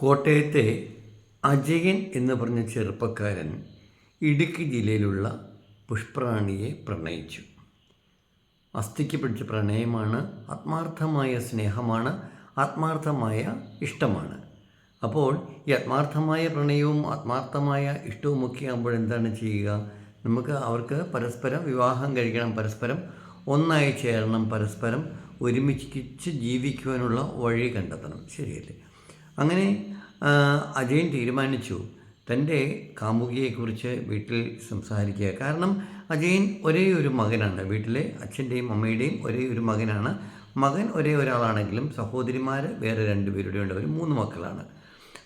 കോട്ടയത്തെ അജയൻ എന്ന് പറഞ്ഞ ചെറുപ്പക്കാരൻ ഇടുക്കി ജില്ലയിലുള്ള പുഷ്പറാണിയെ പ്രണയിച്ചു. അസ്ഥിക്ക് പിടിച്ച പ്രണയമാണ് ആത്മാർത്ഥമായ സ്നേഹമാണ് ആത്മാർത്ഥമായ ഇഷ്ടമാണ്. അപ്പോൾ ഈ ആത്മാർത്ഥമായ പ്രണയവും ആത്മാർത്ഥമായ ഇഷ്ടവും ഒക്കെ ആകുമ്പോൾ എന്താണ് ചെയ്യുക? നമുക്ക് അവർക്ക് പരസ്പരം വിവാഹം കഴിക്കണം പരസ്പരം ഒന്നായി ചേരണം പരസ്പരം ഒരുമിച്ച് ജീവിക്കുവാനുള്ള വഴി കണ്ടെത്തണം. ശരിയല്ലേ? അങ്ങനെ അജയൻ തീരുമാനിച്ചു തന്റെ കാമുകിയെക്കുറിച്ച് വീട്ടിൽ സംസാരിക്കുക. കാരണം അജയൻ ഒരേ ഒരു മകനാണ്. വീട്ടിലെ അച്ഛന്റെയും അമ്മയുടെയും ഒരേ ഒരു മകനാണ്. മകൻ ഒരേ ഒരാളാണെങ്കിലും സഹോദരിമാർ വേറെ രണ്ടുപേരുടെ ഉണ്ട്. അവർ മൂന്ന് മക്കളാണ്.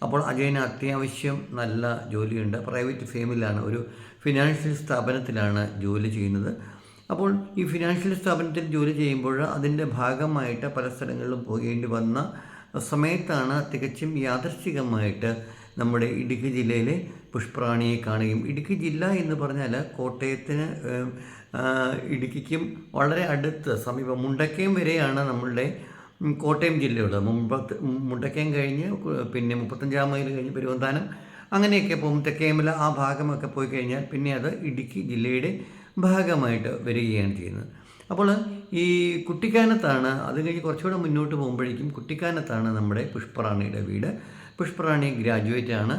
അപ്പോൾ അജയന് അത്യാവശ്യം നല്ല ജോലിയുണ്ട്. പ്രൈവറ്റ് ഫേമിലാണ്. ഒരു ഫിനാൻഷ്യൽ സ്ഥാപനത്തിലാണ് ജോലി ചെയ്യുന്നത്. അപ്പോൾ ഈ ഫിനാൻഷ്യൽ സ്ഥാപനത്തിൽ ജോലി ചെയ്യുമ്പോൾ അതിന്റെ ഭാഗമായിട്ട് പല സ്ഥലങ്ങളിലും പോകേണ്ടി വന്ന സമയത്താണ് തികച്ചും യാദർശികമായിട്ട് നമ്മുടെ ഇടുക്കി ജില്ലയിലെ പുഷ്പ്രാണിയെ കാണുകയും ഇടുക്കി ജില്ല എന്ന് പറഞ്ഞാൽ കോട്ടയത്തിന് ഇടുക്കിക്കും വളരെ അടുത്ത് സമീപം മുണ്ടക്കയം വരെയാണ് നമ്മളുടെ കോട്ടയം ജില്ലയുള്ളത്. മുമ്പത്ത് മുണ്ടക്കയം കഴിഞ്ഞ് പിന്നെ മുപ്പത്തഞ്ചാം മൈൽ കഴിഞ്ഞ് പെരുവന്താനം അങ്ങനെയൊക്കെ പോകും. തെക്കേമല ആ ഭാഗമൊക്കെ പോയി കഴിഞ്ഞാൽ പിന്നെ അത് ഇടുക്കി ജില്ലയുടെ ഭാഗമായിട്ട് വരികയാണ് ചെയ്യുന്നത്. അപ്പോൾ ഈ കുട്ടിക്കാനത്താണ് അത് കഴിഞ്ഞ് കുറച്ചുകൂടെ മുന്നോട്ട് പോകുമ്പോഴേക്കും കുട്ടിക്കാനത്താണ് നമ്മുടെ പുഷ്പറാണിയുടെ വീട്. പുഷ്പറാണി ഗ്രാജുവേറ്റ് ആണ്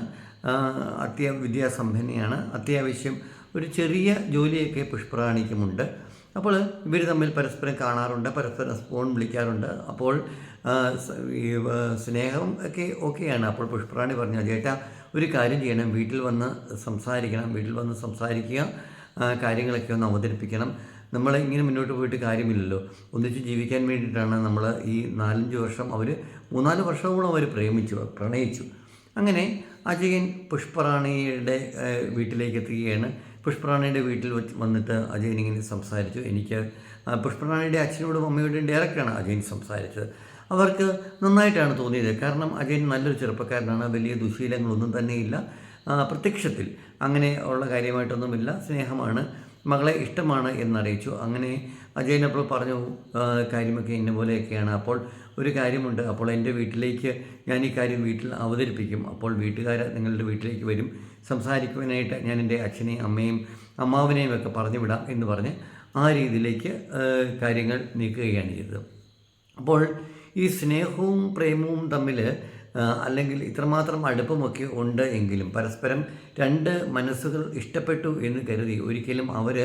അത്യാ വിദ്യാസമ്പന്നയാണ്. അത്യാവശ്യം ഒരു ചെറിയ ജോലിയൊക്കെ പുഷ്പറാണിക്കുമുണ്ട്. അപ്പോൾ ഇവർ തമ്മിൽ പരസ്പരം കാണാറുണ്ട് പരസ്പരം ഫോൺ വിളിക്കാറുണ്ട്. അപ്പോൾ സ്നേഹം ഒക്കെ ഓക്കെയാണ്. അപ്പോൾ പുഷ്പറാണി പറഞ്ഞു ചേട്ടാ ഒരു കാര്യം ചെയ്യണം. വീട്ടിൽ വന്ന് സംസാരിക്കണം. വീട്ടിൽ വന്ന് സംസാരിക്കുക. കാര്യങ്ങളൊക്കെ ഒന്ന് അവതരിപ്പിക്കണം. നമ്മൾ ഇങ്ങനെ മുന്നോട്ട് പോയിട്ട് കാര്യമില്ലല്ലോ. ഒന്നിച്ച് ജീവിക്കാൻ വേണ്ടിയിട്ടാണ് നമ്മൾ ഈ നാലഞ്ച് വർഷം അവർ മൂന്നാൽ വർഷമോളം അവർ പ്രേമിച്ചു പ്രണയിച്ചു. അങ്ങനെ അജയൻ പുഷ്പറാണിയുടെ വീട്ടിലേക്ക് എത്തുകയാണ്. പുഷ്പറാണിയുടെ വീട്ടിൽ വന്നിട്ട് അജയൻ ഇങ്ങനെ സംസാരിച്ചു. എനിക്ക് പുഷ്പറാണിയുടെ അച്ഛനോടും അമ്മയോടും ഡയറക്റ്റാണ് അജയൻ സംസാരിച്ചത്. അവർക്ക് നന്നായിട്ടാണ് തോന്നിയത്. കാരണം അജയൻ നല്ലൊരു ചെറുപ്പക്കാരനാണ് വലിയ ദുശീലങ്ങളൊന്നും തന്നെയില്ല. പ്രത്യക്ഷത്തിൽ അങ്ങനെ ഉള്ള കാര്യമായിട്ടൊന്നുമില്ല. സ്നേഹമാണ്. മകളെ ഇഷ്ടമാണ് എന്നറിയിച്ചു. അങ്ങനെ അജയനപ്പോൾ പറഞ്ഞു "ആ, കാര്യമൊക്കെ ഇന്ന പോലെയൊക്കെയാണ്. അപ്പോൾ ഒരു കാര്യമുണ്ട്. അപ്പോൾ എന്റെ വീട്ടിലേക്ക് ഞാൻ ഈ കാര്യം വീട്ടിൽ അവതരിപ്പിക്കും. അപ്പോൾ വീട്ടുകാർ നിങ്ങളുടെ വീട്ടിലേക്ക് വരും. സംസാരിക്കുവാനായിട്ട് ഞാൻ എന്റെ അച്ഛനെയും അമ്മയും അമ്മാവിനെയും ഒക്കെ പറഞ്ഞു വിടാം എന്ന് പറഞ്ഞ് ആ രീതിയിലേക്ക് കാര്യങ്ങൾ നീക്കുകയാണ് ചെയ്തത്. അപ്പോൾ ഈ സ്നേഹവും പ്രേമവും തമ്മിൽ അല്ലെങ്കിൽ ഇത്രമാത്രം അടുപ്പമൊക്കെ ഉണ്ട് എങ്കിലും പരസ്പരം രണ്ട് മനസ്സുകൾ ഇഷ്ടപ്പെട്ടു എന്ന് കരുതി ഒരിക്കലും അവർ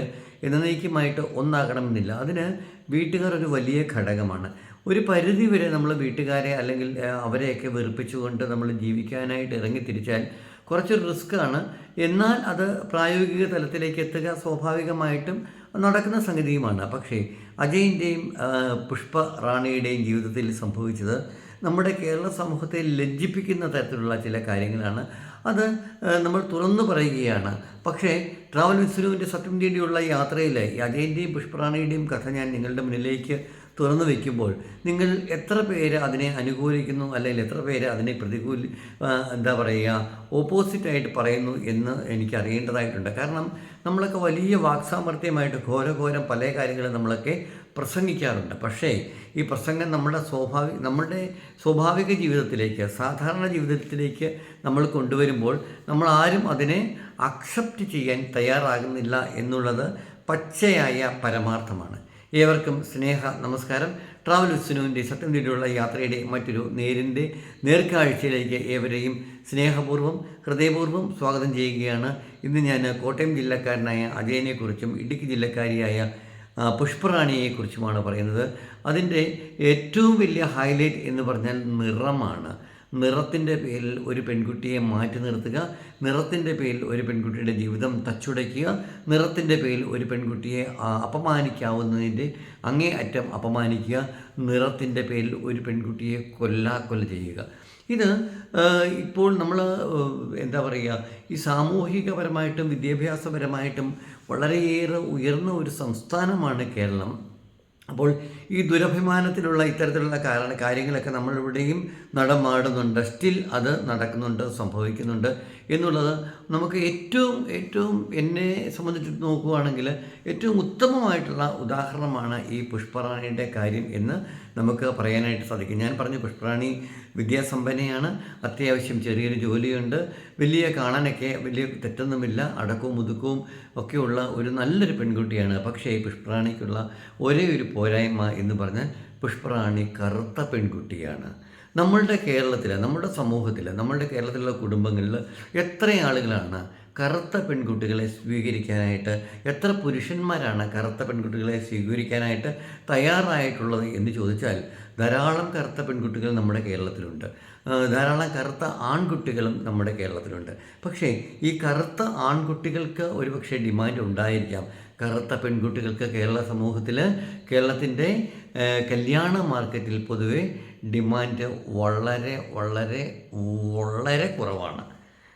എന്നേക്കുമായിട്ട് ഒന്നാകണമെന്നില്ല. അതിന് വീട്ടുകാർ ഒരു വലിയ ഘടകമാണ്. ഒരു പരിധി വരെ നമ്മൾ വീട്ടുകാരെ അല്ലെങ്കിൽ അവരെയൊക്കെ വെറുപ്പിച്ചുകൊണ്ട് നമ്മൾ ജീവിക്കാനായിട്ട് ഇറങ്ങി തിരിച്ചാൽ കുറച്ചൊരു റിസ്ക്കാണ് എന്നാൽ അത് പ്രായോഗിക തലത്തിലേക്ക് എത്തുക സ്വാഭാവികമായിട്ടും നടക്കുന്ന സംഗതിയുമാണ്. പക്ഷേ അജയിന്റെയും പുഷ്പ റാണിയുടെയും ജീവിതത്തിൽ സംഭവിച്ചത് നമ്മുടെ കേരള സമൂഹത്തെ ലജ്ജിപ്പിക്കുന്ന തരത്തിലുള്ള ചില കാര്യങ്ങളാണ്. അത് നമ്മൾ തുറന്നു പറയുകയാണ്. പക്ഷേ ട്രാവൽ വിസ്നുവിന്റെ സത്യം തേടിയുള്ള യാത്രയിൽ ഈ അജയന്റെയും പുഷ്പറാണിയുടെയും കഥ ഞാൻ നിങ്ങളുടെ മുന്നിലേക്ക് തുറന്നു വയ്ക്കുമ്പോൾ നിങ്ങൾ എത്ര പേര് അതിനെ അനുകൂലിക്കുന്നു? അല്ലെങ്കിൽ എത്ര പേര് അതിനെ പ്രതികൂലി എന്താ പറയുക ഓപ്പോസിറ്റായിട്ട് പറയുന്നു എന്ന് എനിക്ക് അറിയേണ്ടതായിട്ടുണ്ട്. കാരണം നമ്മളൊക്കെ വലിയ വാക്സാമർത്ഥ്യമായിട്ട് ഘോരഘോരം പല കാര്യങ്ങളും നമ്മളൊക്കെ പ്രസംഗിക്കാറുണ്ട്. പക്ഷേ ഈ പ്രസംഗം നമ്മുടെ സ്വാഭാവിക നമ്മളുടെ സ്വാഭാവിക ജീവിതത്തിലേക്ക് സാധാരണ ജീവിതത്തിലേക്ക് നമ്മൾ കൊണ്ടുവരുമ്പോൾ നമ്മൾ ആരും അതിനെ അക്സെപ്റ്റ് ചെയ്യാൻ തയ്യാറാകുന്നില്ല എന്നുള്ളത് പച്ചയായ പരമാർത്ഥമാണ്. ഏവർക്കും സ്നേഹ നമസ്കാരം. ട്രാവൽ വിസ്നുവിന്റെ സത്യം തേടിയുള്ള യാത്രയുടെ മറ്റൊരു നേരിന്റെ നേർക്കാഴ്ചയിലേക്ക് ഏവരെയും സ്നേഹപൂർവം ഹൃദയപൂർവം സ്വാഗതം ചെയ്യുകയാണ്. ഇന്ന് ഞാൻ കോട്ടയം ജില്ലക്കാരനായ അജയനെക്കുറിച്ചും ഇടുക്കി ജില്ലക്കാരിയായ പുഷ്പറാണിയെക്കുറിച്ചുമാണ് പറയുന്നത്. അതിന്റെ ഏറ്റവും വലിയ ഹൈലൈറ്റ് എന്ന് പറഞ്ഞാൽ നിറമാണ്. നിറത്തിന്റെ പേരിൽ ഒരു പെൺകുട്ടിയെ മാറ്റി നിർത്തുക നിറത്തിന്റെ പേരിൽ ഒരു പെൺകുട്ടിയുടെ ജീവിതം തച്ചുടയ്ക്കുക നിറത്തിന്റെ പേരിൽ ഒരു പെൺകുട്ടിയെ അപമാനിക്കാവുന്നതിന്റെ അങ്ങേ അറ്റം അപമാനിക്കുക നിറത്തിന്റെ പേരിൽ ഒരു പെൺകുട്ടിയെ കൊല്ലാക്കൊല ചെയ്യുക. ഇത് ഇപ്പോൾ നമ്മൾ എന്താ പറയുക ഈ സാമൂഹികപരമായിട്ടും വിദ്യാഭ്യാസപരമായിട്ടും വളരെയേറെ ഉയർന്ന ഒരു സംസ്ഥാനമാണ് കേരളം. അപ്പോൾ ഈ ദുരഭിമാനത്തിലുള്ള ഇത്തരത്തിലുള്ള കാരണ കാര്യങ്ങളൊക്കെ നമ്മളിവിടെയും നടമാടുന്നുണ്ട്. സ്റ്റിൽ അത് നടക്കുന്നുണ്ട് സംഭവിക്കുന്നുണ്ട്. എന്നുള്ളത് നമുക്ക് ഏറ്റവും ഏറ്റവും എന്നെ സംബന്ധിച്ച് നോക്കുകയാണെങ്കിൽ ഏറ്റവും ഉത്തമമായിട്ടുള്ള ഉദാഹരണമാണ് ഈ പുഷ്പറാണിയുടെ കാര്യം എന്ന് നമുക്ക് പറയാനായിട്ട് സാധിക്കും. ഞാൻ പറഞ്ഞു പുഷ്പറാണി വിദ്യാസമ്പന്നയാണ് അത്യാവശ്യം ചെറിയൊരു ജോലിയുണ്ട് വലിയ കാണാനൊക്കെ വലിയ തെറ്റൊന്നുമില്ല അടക്കവും മുതുക്കവും ഒക്കെയുള്ള ഒരു നല്ലൊരു പെൺകുട്ടിയാണ്. പക്ഷേ ഈ പുഷ്പറാണിക്കുള്ള ഒരേ ഒരു പോരായ്മ എന്ന് പറഞ്ഞാൽ പുഷ്പറാണി കറുത്ത പെൺകുട്ടിയാണ്. നമ്മളുടെ കേരളത്തിലെ നമ്മുടെ സമൂഹത്തിൽ നമ്മളുടെ കേരളത്തിലുള്ള കുടുംബങ്ങളിൽ എത്ര ആളുകളാണ് കറുത്ത പെൺകുട്ടികളെ സ്വീകരിക്കാനായിട്ട് എത്ര പുരുഷന്മാരാണ് കറുത്ത പെൺകുട്ടികളെ സ്വീകരിക്കാനായിട്ട് തയ്യാറായിട്ടുള്ളത് എന്ന് ചോദിച്ചാൽ ധാരാളം കറുത്ത പെൺകുട്ടികൾ നമ്മുടെ കേരളത്തിലുണ്ട്. ധാരാളം കറുത്ത ആൺകുട്ടികളും നമ്മുടെ കേരളത്തിലുണ്ട്. പക്ഷേ ഈ കറുത്ത ആൺകുട്ടികൾക്ക് ഒരുപക്ഷെ ഡിമാൻഡ് ഉണ്ടായിരിക്കാം. കറുത്ത പെൺകുട്ടികൾക്ക് കേരള സമൂഹത്തിൽ കേരളത്തിന്റെ കല്യാണ മാർക്കറ്റിൽ പൊതുവെ ഡിമാൻഡ് വളരെ വളരെ വളരെ കുറവാണ്.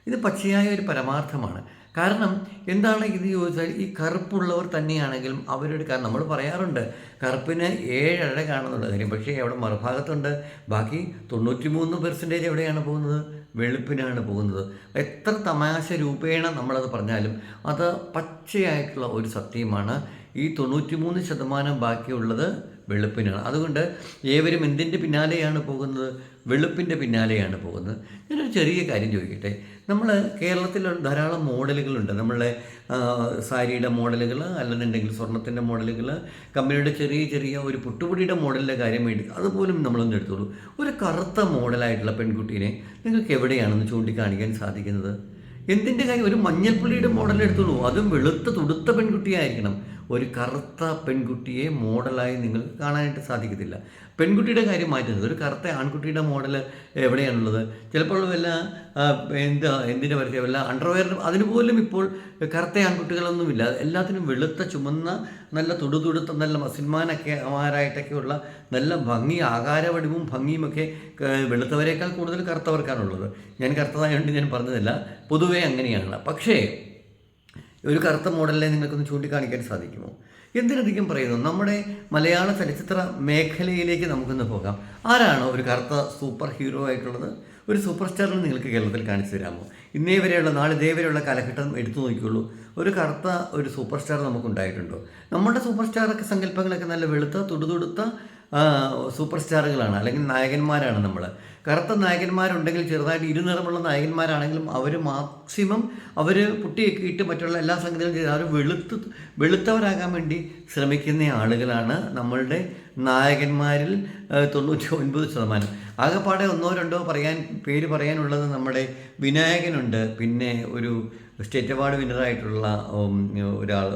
ഇത് പച്ചയായ ഒരു പരമാർത്ഥമാണ്. കാരണം എന്താണ് ഇത് ചോദിച്ചാൽ ഈ കറുപ്പുള്ളവർ തന്നെയാണെങ്കിലും അവരുടെ കാരണം നമ്മൾ പറയാറുണ്ട് കറുപ്പിന് ഏഴര കാണുന്നുള്ള കാര്യം പക്ഷേ അവിടെ മറുഭാഗത്തുണ്ട്. ബാക്കി തൊണ്ണൂറ്റി മൂന്ന് പെർസെന്റേജ് എവിടെയാണ് പോകുന്നത്? വെളുപ്പിനാണ് പോകുന്നത്. എത്ര തമാശ രൂപേണ നമ്മളത് പറഞ്ഞാലും അത് പച്ചയായിട്ടുള്ള ഒരു സത്യമാണ്. ഈ തൊണ്ണൂറ്റി മൂന്ന് ശതമാനം ബാക്കിയുള്ളത് വെളുപ്പിനാണ്. അതുകൊണ്ട് ഏവരും എന്തിന്റെ പിന്നാലെയാണ് പോകുന്നത്? വെളുപ്പിന്റെ പിന്നാലെയാണ് പോകുന്നത്. ഞാനൊരു ചെറിയ കാര്യം ചോദിക്കട്ടെ. നമ്മൾ കേരളത്തിൽ ധാരാളം മോഡലുകളുണ്ട്. നമ്മളെ സാരിയുടെ മോഡലുകൾ അല്ലെന്നുണ്ടെങ്കിൽ സ്വർണത്തിന്റെ മോഡലുകൾ കമ്പനിയുടെ ചെറിയ ചെറിയ ഒരു പുട്ടുപൊടിയുടെ മോഡലിന്റെ കാര്യം വേണ്ടി അതുപോലും നമ്മളൊന്ന് എടുത്തോളൂ. ഒരു കറുത്ത മോഡലായിട്ടുള്ള പെൺകുട്ടീനെ നിങ്ങൾക്ക് എവിടെയാണെന്ന് ചൂണ്ടിക്കാണിക്കാൻ സാധിക്കുന്നത്? എന്തിന്റെ കാര്യം? ഒരു മഞ്ഞൾപ്പുള്ളിയുടെ മോഡൽ എടുത്തോളൂ. അതും വെളുത്ത തുടുത്ത പെൺകുട്ടിയായിരിക്കണം. ഒരു കറുത്ത പെൺകുട്ടിയെ മോഡലായി നിങ്ങൾക്ക് കാണാനായിട്ട് സാധിക്കത്തില്ല. പെൺകുട്ടിയുടെ കാര്യം മാറ്റുന്നത്. ഒരു കറുത്ത ആൺകുട്ടിയുടെ മോഡൽ എവിടെയാണുള്ളത്? ചിലപ്പോൾ വല്ല എന്താ എന്തിന്റെ പരസ്യം? വല്ല അണ്ടർവെയറിനും അതിനുപോലും ഇപ്പോൾ കറുത്ത ആൺകുട്ടികളൊന്നുമില്ല. എല്ലാത്തിനും വെളുത്ത ചുമന്ന നല്ല തുടുതുടുത്ത നല്ല മസിന്മാനൊക്കെ മാരായിട്ടൊക്കെയുള്ള നല്ല ഭംഗി ആകാരവടിവും ഭംഗിയുമൊക്കെ വെളുത്തവരെക്കാൾ കൂടുതൽ കറുത്തവർക്കാണുള്ളത്. ഞാൻ കറുത്തതായതുകൊണ്ട് ഞാൻ പറഞ്ഞതല്ല. പൊതുവേ അങ്ങനെയാണ്. പക്ഷേ ഒരു കറുത്ത മോഡലിനെ നിങ്ങൾക്കൊന്ന് ചൂണ്ടിക്കാണിക്കാൻ സാധിക്കുമോ? എന്തിനധികം പറയുന്നു? നമ്മുടെ മലയാള ചലച്ചിത്ര മേഖലയിലേക്ക് നമുക്കൊന്ന് പോകാം. ആരാണോ ഒരു കറുത്ത സൂപ്പർ ഹീറോ ആയിട്ടുള്ളത്? ഒരു സൂപ്പർ സ്റ്റാറിനെ നിങ്ങൾക്ക് കേരളത്തിൽ കാണിച്ചു തരാമോ? ഇന്നേ വരെയുള്ള നാളെ ഇതേ വരെയുള്ള കാലഘട്ടം എടുത്തു നോക്കിയുള്ളൂ. ഒരു കറുത്ത ഒരു സൂപ്പർ സ്റ്റാർ നമുക്കുണ്ടായിട്ടുണ്ടോ? നമ്മുടെ സൂപ്പർ സ്റ്റാറൊക്കെ സങ്കല്പങ്ങളൊക്കെ നല്ല വെളുത്ത തുടുതുടുത്ത സൂപ്പർ സ്റ്റാറുകളാണ്. അല്ലെങ്കിൽ നായകന്മാരാണ് നമ്മൾ കറുത്ത നായകന്മാരുണ്ടെങ്കിൽ ചെറുതായിട്ട് ഇരുനിറമുള്ള നായകന്മാരാണെങ്കിലും അവർ മാക്സിമം അവർ പുട്ടിയൊക്കെ ഇട്ട് മറ്റുള്ള എല്ലാ സംഗതികളും ചെയ്ത് അവർ വെളുത്ത് വെളുത്തവരാകാൻ വേണ്ടി ശ്രമിക്കുന്ന ആളുകളാണ് നമ്മളുടെ നായകന്മാരിൽ തൊണ്ണൂറ്റി ഒൻപത് ശതമാനം. ആകെപ്പാടെ ഒന്നോ രണ്ടോ പറയാൻ പേര് പറയാനുള്ളത് നമ്മുടെ വിനായകനുണ്ട്. പിന്നെ ഒരു സ്റ്റേറ്റ് അവാർഡ് വിന്നറായിട്ടുള്ള ഒരാൾ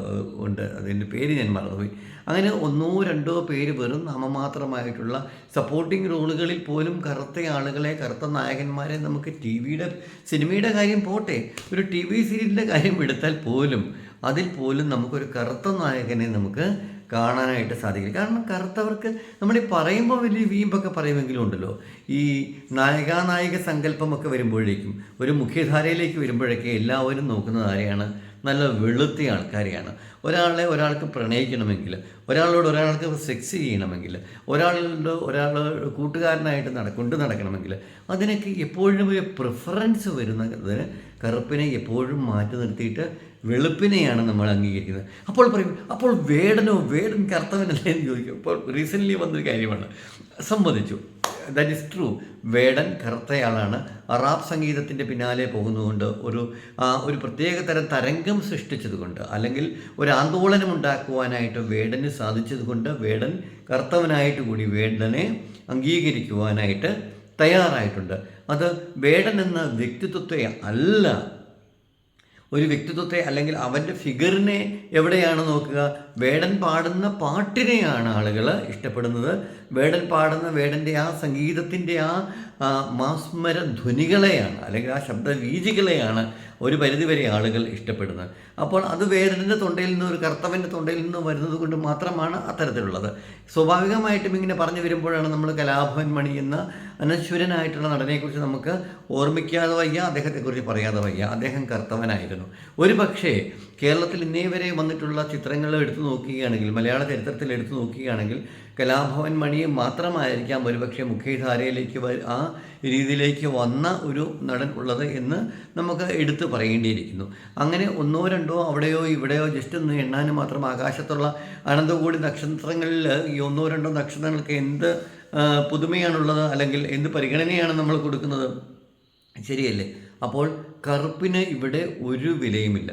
ഉണ്ട്. അതിന്റെ പേര് ഞാൻ മറന്നുപോയി. അങ്ങനെ ഒന്നോ രണ്ടോ പേര് വെറും നാമമാത്രമായിട്ടുള്ള സപ്പോർട്ടിംഗ് റോളുകളിൽ പോലും കറുത്ത ആളുകളെ കറുത്ത നായകന്മാരെ നമുക്ക് ടി വിയുടെ സിനിമയുടെ കാര്യം പോട്ടെ. ഒരു ടി വി സീരിയലിന്റെ കാര്യം എടുത്താൽ പോലും അതിൽ പോലും നമുക്കൊരു കറുത്ത നായകനെ നമുക്ക് കാണാനായിട്ട് സാധിക്കില്ല. കാരണം കറുത്തവർക്ക് നമ്മൾ ഈ പറയുമ്പോൾ വലിയ വീമ്പൊക്കെ പറയുമെങ്കിലും ഉണ്ടല്ലോ. ഈ നായകാനായിക സങ്കല്പമൊക്കെ വരുമ്പോഴേക്കും ഒരു മുഖ്യധാരയിലേക്ക് വരുമ്പോഴൊക്കെ എല്ലാവരും നോക്കുന്ന ആരെയാണ്? നല്ല വെളുത്തി ആൾക്കാരെയാണ്. ഒരാളെ ഒരാൾക്ക് പ്രണയിക്കണമെങ്കിൽ ഒരാളോട് ഒരാൾക്ക് സെക്സ് ചെയ്യണമെങ്കിൽ ഒരാളോട് ഒരാൾ കൂട്ടുകാരനായിട്ട് നട കൊണ്ട് നടക്കണമെങ്കിൽ അതിനൊക്കെ എപ്പോഴും ഒരു പ്രിഫറൻസ് വരുന്നതിന് കറുപ്പിനെ എപ്പോഴും മാറ്റി നിർത്തിയിട്ട് വെളുപ്പിനെയാണ് നമ്മൾ അംഗീകരിക്കുന്നത്. അപ്പോൾ പറയും അപ്പോൾ വേടനോ വേടൻ കറുത്തവനല്ലേ? എന്ന് ചോദിക്കും. അപ്പോൾ റീസെന്റ്ലി വന്നൊരു കാര്യമാണ്. സമ്മതിച്ചു ദാറ്റ് ഇസ് ട്രൂ വേടൻ കറുത്തയാളാണ്. അറാബ് സംഗീതത്തിന്റെ പിന്നാലെ പോകുന്നതുകൊണ്ട് ഒരു ഒരു പ്രത്യേക തരം തരംഗം സൃഷ്ടിച്ചതുകൊണ്ട് അല്ലെങ്കിൽ ഒരു ആന്തോളനം ഉണ്ടാക്കുവാനായിട്ട് വേടന് സാധിച്ചതുകൊണ്ട് വേടൻ കറുത്തവനായിട്ട് കൂടി വേടനെ അംഗീകരിക്കുവാനായിട്ട് തയ്യാറായിട്ടുണ്ട്. അത് വേടൻ എന്ന വ്യക്തിത്വത്തെ അല്ല. ഒരു വ്യക്തിത്വത്തെ അല്ലെങ്കിൽ അവന്റെ ഫിഗറിനെ എവിടെയാണ് നോക്കുക? വേടൻ പാടുന്ന പാട്ടിനെയാണ് ആളുകൾ ഇഷ്ടപ്പെടുന്നത്. വേടൻ പാടുന്ന വേടന്റെ ആ സംഗീതത്തിന്റെ ആ മാസ്മര ധ്വനികളെയാണ് അല്ലെങ്കിൽ ആ ശബ്ദ വീജികളെയാണ് ഒരു പരിധിവരെ ആളുകൾ ഇഷ്ടപ്പെടുന്നത്. അപ്പോൾ അത് വേടന്റെ തൊണ്ടയിൽ നിന്ന് ഒരു കർത്തവന്റെ തൊണ്ടയിൽ നിന്ന് വരുന്നത് കൊണ്ട് മാത്രമാണ് അത്തരത്തിലുള്ളത്. സ്വാഭാവികമായിട്ടും ഇങ്ങനെ പറഞ്ഞു വരുമ്പോഴാണ് നമ്മൾ കലാഭവൻ മണി എന്ന അനശ്വരനായിട്ടുള്ള നടനെക്കുറിച്ച് നമുക്ക് ഓർമ്മിക്കാതെ വയ്യ അദ്ദേഹത്തെക്കുറിച്ച് പറയാതെ വയ്യ. അദ്ദേഹം കർത്തവനായിരുന്നു. ഒരു പക്ഷേ കേരളത്തിൽ ഇന്നേ വരെ വന്നിട്ടുള്ള ചിത്രങ്ങൾ എടുത്തു നോക്കുകയാണെങ്കിൽ മലയാള ചരിത്രത്തിൽ എടുത്തു നോക്കുകയാണെങ്കിൽ കലാഭവൻ മണി മാത്രമായിരിക്കാം ഒരുപക്ഷെ മുഖ്യധാരയിലേക്ക് ആ രീതിയിലേക്ക് വന്ന ഒരു നടൻ ഉള്ളത് എന്ന് നമുക്ക് എടുത്തു പറയേണ്ടിയിരിക്കുന്നു. അങ്ങനെ ഒന്നോ രണ്ടോ അവിടെയോ ഇവിടെയോ ജസ്റ്റ് ഒന്ന് എണ്ണാനും മാത്രം ആകാശത്തുള്ള അനന്തകൂടി നക്ഷത്രങ്ങളിൽ ഈ ഒന്നോ രണ്ടോ നക്ഷത്രങ്ങൾക്ക് എന്ത് പുതുമയാണുള്ളത് അല്ലെങ്കിൽ എന്ത് പരിഗണനയാണ് നമ്മൾ കൊടുക്കുന്നത്? ശരിയല്ലേ? അപ്പോൾ കറുപ്പിന് ഇവിടെ ഒരു വിലയുമില്ല.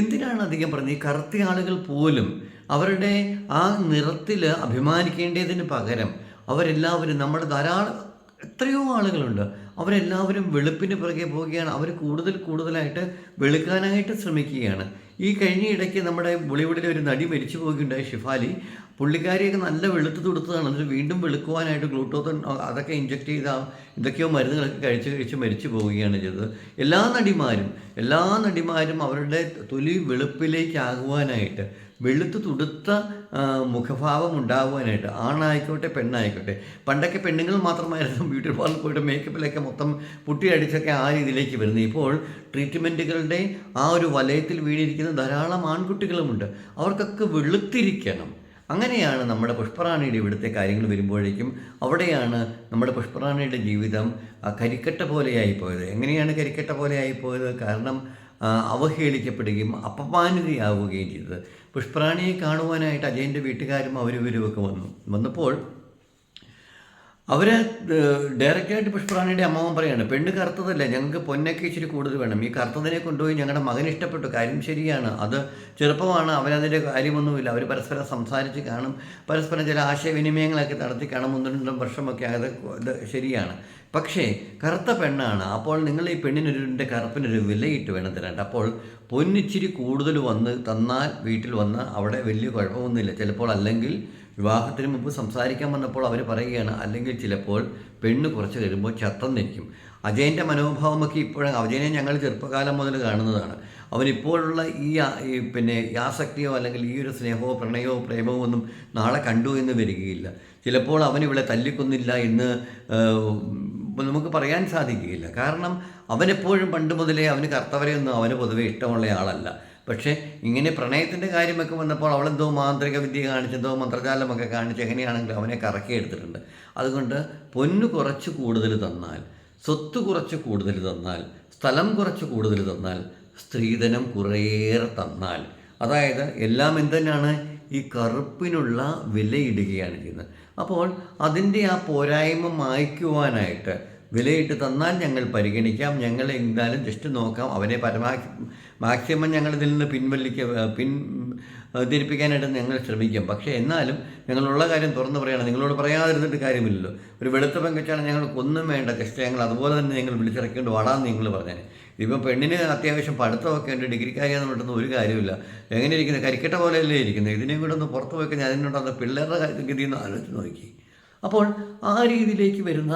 എന്തിനാണ് അധികം പറഞ്ഞത്? ഈ കറുത്ത ആളുകൾ പോലും അവരുടെ ആ നിറത്തിൽ അഭിമാനിക്കേണ്ടതിന് പകരം അവരെല്ലാവരും നമ്മുടെ ധാരാളം എത്രയോ ആളുകളുണ്ട്. അവരെല്ലാവരും വെളുപ്പിന് പുറകെ പോവുകയാണ്. അവർ കൂടുതൽ കൂടുതലായിട്ട് വെളുക്കാനായിട്ട് ശ്രമിക്കുകയാണ്. ഈ കഴിഞ്ഞ ഇടയ്ക്ക് നമ്മുടെ ബോളിവുഡിലെ ഒരു നടി മരിച്ചു പോവുകയുണ്ടായി ഷിഫാലി. പുള്ളിക്കാരിയൊക്കെ നല്ല വെളുത്ത് തുടുത്തതാണ്. എന്നിട്ട് വീണ്ടും വെളുക്കുവാനായിട്ട് ഗ്ലൂട്ടോത്തൻ അതൊക്കെ ഇഞ്ചെക്ട് ചെയ്ത എന്തൊക്കെയോ മരുന്നുകളൊക്കെ കഴിച്ച് കഴിച്ച് മരിച്ചു പോവുകയാണ് ചെയ്തത്. എല്ലാ നടിമാരും എല്ലാ നടിമാരും അവരുടെ തൊലി വെളുപ്പിലേക്കാകുവാനായിട്ട് വെളുത്ത് തുടുത്ത മുഖഭാവം ഉണ്ടാകുവാനായിട്ട് ആണായിക്കോട്ടെ പെണ്ണായിക്കോട്ടെ. പണ്ടൊക്കെ പെണ്ണുങ്ങൾ മാത്രമായിരുന്നു ബ്യൂട്ടി പാർലറിൽ പോയിട്ട് മേക്കപ്പിലൊക്കെ മൊത്തം പുട്ടി അടിച്ചൊക്കെ ആ രീതിയിലേക്ക് വരുന്നത്. ഇപ്പോൾ ട്രീറ്റ്മെന്റുകളുടെ ആ ഒരു വലയത്തിൽ വീണിരിക്കുന്ന ധാരാളം ആൺകുട്ടികളുമുണ്ട്. അവർക്കൊക്കെ വെളുത്തിരിക്കണം. അങ്ങനെയാണ് നമ്മുടെ പുഷ്പറാണിയുടെ ഇവിടുത്തെ കാര്യങ്ങൾ വരുമ്പോഴേക്കും അവിടെയാണ് നമ്മുടെ പുഷ്പറാണിയുടെ ജീവിതം കരിക്കട്ട പോലെയായി പോയത്. എങ്ങനെയാണ് കരിക്കട്ട പോലെയായി പോയത്? കാരണം അവഹേളിക്കപ്പെടുകയും അപമാനിതയാവുകയും ചെയ്തത്. പുഷ്പറാണിയെ കാണുവാനായിട്ട് അജയന്റെ വീട്ടുകാരും അവരിവരുമൊക്കെ വന്നു. വന്നപ്പോൾ അവർ ഡയറക്റ്റായിട്ട് പുഷ്പറാണിയുടെ അമ്മാവൻ പറയാണ് പെണ്ണ് കറുത്തതല്ല ഞങ്ങൾക്ക് പൊന്നൊക്കെ ഇച്ചിരി കൂടുതൽ വേണം. ഈ കറുത്തതിനെ കൊണ്ടുപോയി ഞങ്ങളുടെ മകൻ ഇഷ്ടപ്പെട്ടു. കാര്യം ശരിയാണ്. അത് ചെറുപ്പമാണ്. അവനതിന്റെ കാര്യമൊന്നുമില്ല. അവർ പരസ്പരം സംസാരിച്ച് കാണും. പരസ്പരം ചില ആശയവിനിമയങ്ങളൊക്കെ നടത്തി കാണും. ഒന്നും രണ്ടും വർഷമൊക്കെ അത് ശരിയാണ്. പക്ഷേ കറുത്ത പെണ്ണാണ്. അപ്പോൾ നിങ്ങൾ ഈ പെണ്ണിനൊരുന്റെ കറുപ്പിനൊരു വിലയിട്ട് വേണം തരാണ്ട് അപ്പോൾ പൊന്നിച്ചിരി കൂടുതൽ വന്ന് തന്നാൽ വീട്ടിൽ വന്ന് അവിടെ വലിയ കുഴപ്പമൊന്നുമില്ല. ചിലപ്പോൾ അല്ലെങ്കിൽ വിവാഹത്തിന് മുമ്പ് സംസാരിക്കാൻ വന്നപ്പോൾ അവർ പറയുകയാണ് അല്ലെങ്കിൽ ചിലപ്പോൾ പെണ്ണ് കുറച്ച് കഴിയുമ്പോൾ ചത്തന്നിരിക്കും. അജയന്റെ മനോഭാവമൊക്കെ ഇപ്പോഴും അജയനെ ഞങ്ങൾ ചെറുപ്പകാലം മുതൽ കാണുന്നതാണ്. അവനിപ്പോഴുള്ള ഈ പിന്നെ ആസക്തിയോ അല്ലെങ്കിൽ ഈ ഒരു സ്നേഹമോ പ്രണയമോ പ്രേമമോ ഒന്നും നാളെ കണ്ടു എന്ന് വരികയില്ല. ചിലപ്പോൾ അവൻ തല്ലിക്കൊന്നില്ല എന്ന് നമുക്ക് പറയാൻ സാധിക്കുകയില്ല. കാരണം അവനെപ്പോഴും പണ്ട് മുതലേ അവന് കർത്തവരെയൊന്നും അവന് പൊതുവെ ഇഷ്ടമുള്ള ആളല്ല. പക്ഷേ ഇങ്ങനെ പ്രണയത്തിന്റെ കാര്യമൊക്കെ വന്നപ്പോൾ അവളെന്തോ മാന്ത്രിക വിദ്യ കാണിച്ചെന്തോ മന്ത്രജാലമൊക്കെ കാണിച്ച് എങ്ങനെയാണെങ്കിലും അവനെ കറക്കി എടുത്തിട്ടുണ്ട്. അതുകൊണ്ട് പൊന്ന് കുറച്ച് കൂടുതൽ തന്നാൽ സ്വത്ത് കുറച്ച് കൂടുതൽ തന്നാൽ സ്ഥലം കുറച്ച് കൂടുതൽ തന്നാൽ സ്ത്രീധനം കുറേയേറെ തന്നാൽ. അതായത് എല്ലാം എന്തിനാണ് ഈ കറുപ്പിനുള്ള വിലയിടുകയാണ് ചെയ്യുന്നത്. അപ്പോൾ അതിന്റെ ആ പോരായ്മ മായ്ക്കുവാനായിട്ട് വിലയിട്ട് തന്നാൽ ഞങ്ങൾ പരിഗണിക്കാം ഞങ്ങൾ എന്തായാലും ജസ്റ്റ് നോക്കാം അവനെ പരമാവധി മാക്സിമം ഞങ്ങൾ ഇതിൽ നിന്ന് പിൻവലിക്ക പിൻ ധരിപ്പിക്കാനായിട്ട് ഞങ്ങൾ ശ്രമിക്കാം. പക്ഷേ എന്നാലും ഞങ്ങളുള്ള കാര്യം തുറന്നു പറയണം. നിങ്ങളോട് പറയാതിരുന്നിട്ട് കാര്യമില്ലല്ലോ. ഒരു വെളുത്ത പങ്കച്ചാണ് ഞങ്ങൾക്കൊന്നും വേണ്ട ജസ്റ്റ് ഞങ്ങൾ അതുപോലെ തന്നെ ഞങ്ങൾ വിളിച്ചിറക്കേണ്ട വാടാന്ന് നിങ്ങൾ പറഞ്ഞേ ഇപ്പം പെണ്ണിന് അത്യാവശ്യം പഠിത്തമൊക്കെ ഉണ്ട്. ഡിഗ്രിക്കാരിയാന്ന് പറഞ്ഞിട്ടൊന്നും ഒരു കാര്യമില്ല. എങ്ങനെ ഇരിക്കുന്നത് കരിക്കട്ട പോലെയല്ലേ ഇരിക്കുന്നത് ഇതിനെയും കൂടെ ഒന്ന് പുറത്ത് പോയി കഴിഞ്ഞാൽ അതിനുണ്ടാകുന്ന പിള്ളേരുടെ ഗതി ഒന്ന് ആലോചിച്ച് നോക്കി. അപ്പോൾ ആ രീതിയിലേക്ക് വരുന്ന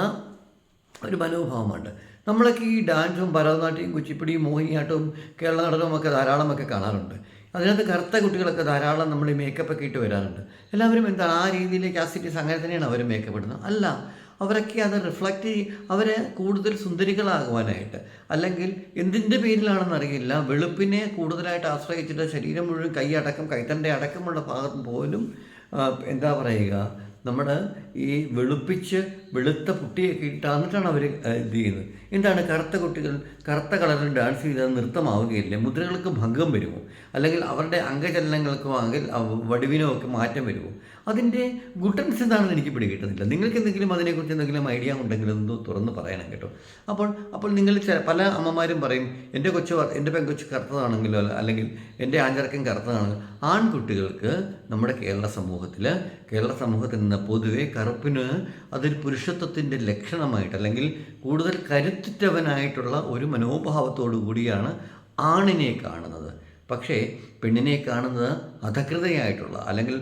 ഒരു മനോഭാവമുണ്ട്. നമ്മളൊക്കെ ഈ ഡാൻസും ഭരതനാട്യവും കുച്ചിപ്പിടിയും മോഹിനിയാട്ടവും കേരള നടനവും ഒക്കെ ധാരാളമൊക്കെ കാണാറുണ്ട്. അതിനകത്ത് കറുത്ത കുട്ടികളൊക്കെ ധാരാളം നമ്മൾ ഈ മേക്കപ്പ് ഒക്കെ ഇട്ട് വരാറുണ്ട്. എല്ലാവരും എന്താ ആ രീതിയിലേക്ക് ആ സിറ്റീസ് അങ്ങനെ തന്നെയാണ് അവർ മേക്കപ്പ് ഇടുന്നത്. അല്ല അവരൊക്കെ അത് റിഫ്ലക്റ്റ് അവരെ കൂടുതൽ സുന്ദരികളാകുവാനായിട്ട് അല്ലെങ്കിൽ എന്തിന്റെ പേരിലാണെന്ന് അറിയില്ല. വെളുപ്പിനെ കൂടുതലായിട്ട് ആശ്രയിച്ചിട്ട് ശരീരം മുഴുവൻ കൈ അടക്കം കൈത്തന്റെ അടക്കമുള്ള ഭാഗം പോലും എന്താ പറയുക നമ്മുടെ ഈ വെളുപ്പിച്ച് വെളുത്ത പുട്ടിയൊക്കെ ഇട്ടാന്നിട്ടാണ് അവർ ഇത് ചെയ്യുന്നത്. എന്താണ് കറുത്ത കുട്ടികൾ കറുത്ത കളറിൽ ഡാൻസ് ചെയ്താൽ നൃത്തമാവുകയില്ല. മുദ്രകൾക്ക് ഭംഗം വരുമോ? അല്ലെങ്കിൽ അവരുടെ അംഗചലനങ്ങൾക്കോ അങ്ക വടിവിനോ ഒക്കെ മാറ്റം വരുമോ? അതിന്റെ ഗുട്ടൻസ് എന്താണെന്ന് എനിക്ക് പിടികിട്ടുന്നില്ല. നിങ്ങൾക്ക് എന്തെങ്കിലും അതിനെക്കുറിച്ച് എന്തെങ്കിലും ഐഡിയ ഉണ്ടെങ്കിൽ ഒന്ന് തുറന്ന് പറയണം കേട്ടോ. അപ്പോൾ അപ്പോൾ നിങ്ങൾ പല അമ്മമാരും പറയും എന്റെ കൊച്ചു എന്റെ പെൺകൊച്ചു കറുത്തതാണെങ്കിലോ അല്ല- അല്ലെങ്കിൽ എന്റെ ആഞ്ചർക്കം കറുത്തതാണെങ്കിൽ ആൺകുട്ടികൾക്ക് നമ്മുടെ കേരള സമൂഹത്തിൽ കേരള സമൂഹത്തിൽ നിന്ന് പൊതുവെ കറുപ്പിന് അതൊരു പുരുഷത്വത്തിന്റെ ലക്ഷണമായിട്ട് അല്ലെങ്കിൽ കൂടുതൽ കരുത്തുറ്റവനായിട്ടുള്ള ഒരു മനോഭാവത്തോടു കൂടിയാണ് ആണിനെ കാണുന്നത്. പക്ഷേ പെണ്ണിനെ കാണുന്നത് അധകൃതയായിട്ടുള്ള അല്ലെങ്കിൽ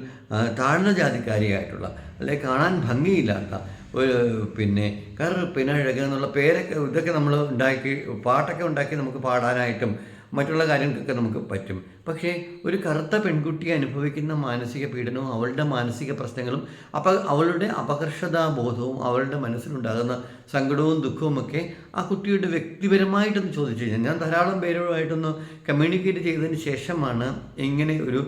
താഴ്ന്ന ജാതിക്കാരിയായിട്ടുള്ള അല്ലെങ്കിൽ കാണാൻ ഭംഗിയില്ലാത്ത ഒരു പിന്നെ കറുപ്പിനഴക് എന്നുള്ള പേരൊക്കെ ഇതൊക്കെ നമ്മൾ ഉണ്ടാക്കി പാട്ടൊക്കെ ഉണ്ടാക്കി നമുക്ക് പാടാനായിട്ടും മറ്റുള്ള കാര്യങ്ങൾക്കൊക്കെ നമുക്ക് പറ്റും. പക്ഷേ ഒരു കറുത്ത പെൺകുട്ടി അനുഭവിക്കുന്ന മാനസിക പീഡനവും അവളുടെ മാനസിക പ്രശ്നങ്ങളും അപ്പ അവളുടെ അപകർഷതാ ബോധവും അവളുടെ മനസ്സിലുണ്ടാകുന്ന സങ്കടവും ദുഃഖവും ഒക്കെ ആ കുട്ടിയുടെ വ്യക്തിപരമായിട്ടൊന്ന് ചോദിച്ചു കഴിഞ്ഞാൽ ഞാൻ ധാരാളം പേരുമായിട്ടൊന്ന് കമ്മ്യൂണിക്കേറ്റ് ചെയ്തതിന് ശേഷമാണ് ഇങ്ങനെ ഒരു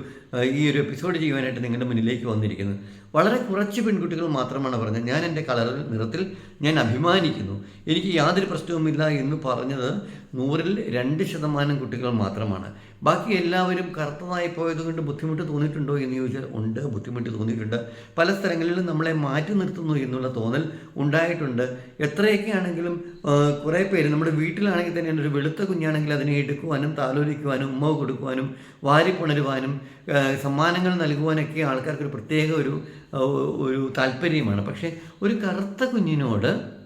ഈ ഒരു എപ്പിസോഡ് ചെയ്യുവാനായിട്ട് നിങ്ങളുടെ മുന്നിലേക്ക് വന്നിരിക്കുന്നത്. വളരെ കുറച്ച് പെൺകുട്ടികൾ മാത്രമാണ് പറഞ്ഞത്. ഞാൻ എന്റെ കളറിൽ നിറത്തിൽ ഞാൻ അഭിമാനിക്കുന്നു. എനിക്ക് യാതൊരു പ്രശ്നവുമില്ല എന്ന് പറഞ്ഞത് നൂറിൽ രണ്ട് ശതമാനം കുട്ടികൾ മാത്രമാണ്. ബാക്കി എല്ലാവരും കറുത്തതായി പോയത് കൊണ്ട് ബുദ്ധിമുട്ട് തോന്നിയിട്ടുണ്ടോ എന്ന് ചോദിച്ചാൽ ഉണ്ട് ബുദ്ധിമുട്ട് തോന്നിയിട്ടുണ്ട്. പല സ്ഥലങ്ങളിലും നമ്മളെ മാറ്റി നിർത്തുന്നു എന്നുള്ള തോന്നൽ ഉണ്ടായിട്ടുണ്ട്. എത്രയൊക്കെ ആണെങ്കിലും കുറേ പേര് നമ്മുടെ വീട്ടിലാണെങ്കിൽ തന്നെ ഒരു വെളുത്ത കുഞ്ഞാണെങ്കിൽ അതിനെ എടുക്കുവാനും താലോലിക്കുവാനും ഉമ്മ കൊടുക്കുവാനും വാരിപ്പുണരുവാനും സമ്മാനങ്ങൾ നൽകുവാനൊക്കെ ആൾക്കാർക്ക് ഒരു പ്രത്യേക ഒരു ഒരു താല്പര്യമാണ്. പക്ഷേ ഒരു കറുത്ത കുഞ്ഞിനോട്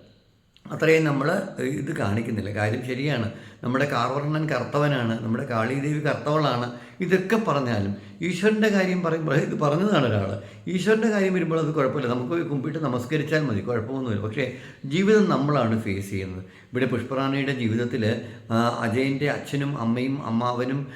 അത്രയും നമ്മൾ ഇത് കാണിക്കുന്നില്ല. കാര്യം ശരിയാണ്. നമ്മുടെ കാർവർണൻ കർത്തവനാണ് നമ്മുടെ കാളീദേവി കർത്തവളാണ് ഇതൊക്കെ പറഞ്ഞാലും ഈശ്വരന്റെ കാര്യം പറയുമ്പോൾ ഇത് പറഞ്ഞതാണ് ഒരാൾ ഈശ്വരന്റെ കാര്യം വരുമ്പോൾ അത് കുഴപ്പമില്ല. നമുക്ക് കുമ്പിട്ട് നമസ്കരിച്ചാൽ മതി. കുഴപ്പമൊന്നുമില്ല. പക്ഷേ ജീവിതം നമ്മളാണ് ഫേസ് ചെയ്യുന്നത്. ഇവിടെ പുഷ്പറാണിയുടെ ജീവിതത്തിൽ അജയന്റെ അച്ഛനും അമ്മയും അമ്മാവനും